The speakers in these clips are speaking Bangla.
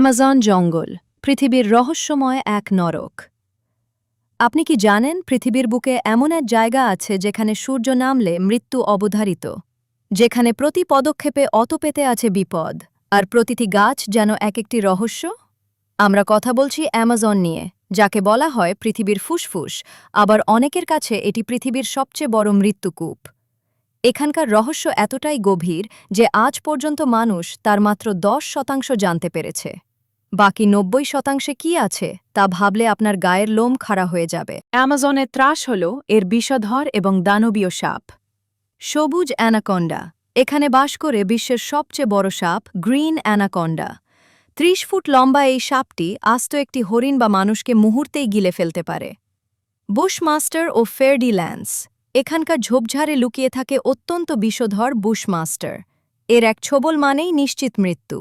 অ্যামাজন জঙ্গল, পৃথিবীর রহস্যময় এক নরক। আপনি কি জানেন পৃথিবীর বুকে এমন এক জায়গা আছে যেখানে সূর্য নামলে মৃত্যু অবধারিত, যেখানে প্রতি পদক্ষেপে অত পেতে আছে বিপদ, আর প্রতিটি গাছ যেন এক একটি রহস্য? আমরা কথা বলছি অ্যামাজন নিয়ে, যাকে বলা হয় পৃথিবীর ফুসফুস, আবার অনেকের কাছে এটি পৃথিবীর সবচেয়ে বড় মৃত্যুকূপ। এখানকার রহস্য এতটাই গভীর যে আজ পর্যন্ত মানুষ তার মাত্র দশ শতাংশ জানতে পেরেছে। বাকি নব্বই শতাংশে কি আছে তা ভাবলে আপনার গায়ের লোম খাড়া হয়ে যাবে। অ্যামাজনের ত্রাস হল এর বিষধর এবং দানবীয় সাপ। সবুজ অ্যানাকন্ডা। এখানে বাস করে বিশ্বের সবচেয়ে বড় সাপ গ্রিন অ্যানাকন্ডা। ত্রিশ ফুট লম্বা এই সাপটি আস্ত একটি হরিণ বা মানুষকে মুহূর্তেই গিলে ফেলতে পারে। বুশমাস্টার ও ফেয়ারডিল্যান্ডস এখানকার ঝোপঝাড়ে লুকিয়ে থাকে অত্যন্ত বিষধর বুশমাস্টার। এর এক ছোবল মানেই নিশ্চিত মৃত্যু।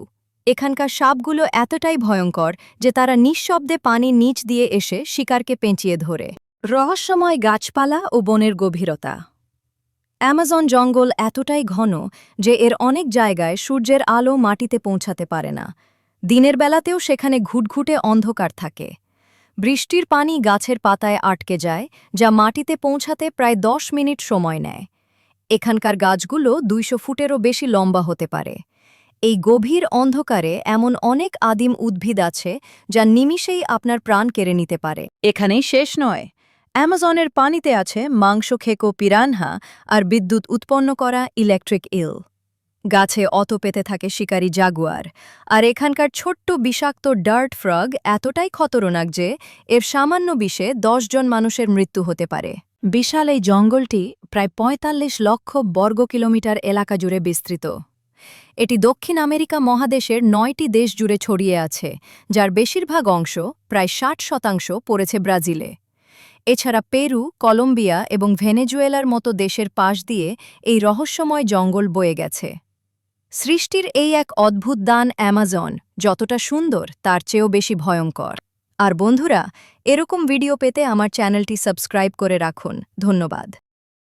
এখানকার সাপগুলো এতটাই ভয়ঙ্কর যে তারা নিঃশব্দে পানির নিচ দিয়ে এসে শিকারকে পেঁচিয়ে ধরে। রহস্যময় গাছপালা ও বনের গভীরতা। অ্যামাজন জঙ্গল এতটাই ঘন যে এর অনেক জায়গায় সূর্যের আলো মাটিতে পৌঁছাতে পারে না। দিনের বেলাতেও সেখানে ঘুটঘুটে অন্ধকার থাকে। বৃষ্টির পানি গাছের পাতায় আটকে যায়, যা মাটিতে পৌঁছাতে প্রায় দশ মিনিট সময় নেয়। এখানকার গাছগুলো দুইশো ফুটেরও বেশি লম্বা হতে পারে। এই গভীর অন্ধকারে এমন অনেক আদিম উদ্ভিদ আছে যা নিমিষেই আপনার প্রাণ কেড়ে নিতে পারে। এখানেই শেষ নয়। অ্যামাজনের পানিতে আছে মাংস খেকো পিরানহা আর বিদ্যুৎ উৎপন্ন করা ইলেকট্রিক ইল। গাছে অত পেতে থাকে শিকারী জাগুয়ার। আর এখানকার ছোট্ট বিষাক্ত ডার্ট ফ্রগ এতটাই খতরনাক যে এর সামান্য বিষে জন মানুষের মৃত্যু হতে পারে। বিশাল এই জঙ্গলটি প্রায় ৪৫ লক্ষ বর্গ কিলোমিটার এলাকা জুড়ে বিস্তৃত। এটি দক্ষিণ আমেরিকা মহাদেশের নয়টি দেশ জুড়ে ছড়িয়ে আছে, যার বেশিরভাগ অংশ প্রায় ষাট শতাংশ পড়েছে ব্রাজিলে। এছাড়া পেরু, কলম্বিয়া এবং ভেনেজুয়েলার মতো দেশের পাশ দিয়ে এই রহস্যময় জঙ্গল বয়ে গেছে। সৃষ্টির এই এক অদ্ভুত দান অ্যামাজন যতটা সুন্দর, তার চেয়েও বেশি ভয়ঙ্কর। আর বন্ধুরা, এরকম ভিডিও পেতে আমার চ্যানেলটি সাবস্ক্রাইব করে রাখুন। ধন্যবাদ।